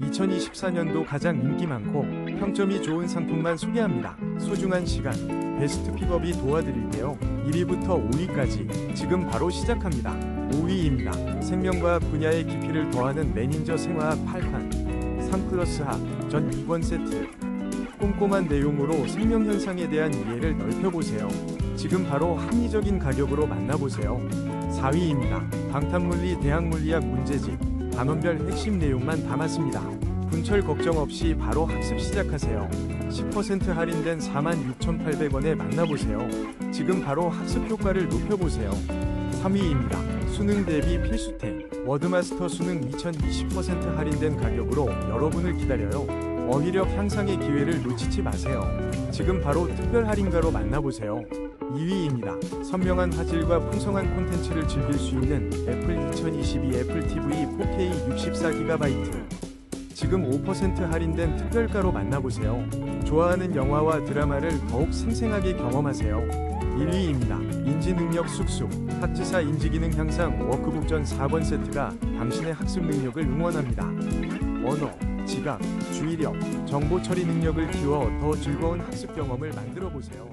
2024년도 가장 인기 많고 평점이 좋은 상품만 소개합니다. 소중한 시간, 베스트 픽업이 도와드릴게요. 1위부터 5위까지 지금 바로 시작합니다. 5위입니다. 생명과학 분야의 깊이를 더하는 매닌저 생화학 8판 3 플러스 학전 2권 세트 꼼꼼한 내용으로 생명 현상에 대한 이해를 넓혀보세요. 지금 바로 합리적인 가격으로 만나보세요. 4위입니다. 방탄물리 대학물리학 문제집 단원별 핵심 내용만 담았습니다. 분철 걱정 없이 바로 학습 시작하세요. 10% 할인된 46,800원에 만나보세요. 지금 바로 학습 효과를 높여보세요. 3위입니다. 수능 대비 필수템 워드마스터 수능 2020% 할인된 가격으로 여러분을 기다려요. 어휘력 향상의 기회를 놓치지 마세요. 지금 바로 특별 할인가로 만나보세요. 2위입니다. 선명한 화질과 풍성한 콘텐츠를 즐길 수 있는 애플 2022 애플 TV 4K 64GB. 지금 5% 할인된 특별가로 만나보세요. 좋아하는 영화와 드라마를 더욱 생생하게 경험하세요. 1위입니다. 인지능력 쑥쑥 학지사 인지기능 향상 워크북 전 4권 세트가 당신의 학습 능력을 응원합니다. 언어, 지각, 주의력, 정보 처리 능력을 키워 더 즐거운 학습 경험을 만들어 보세요.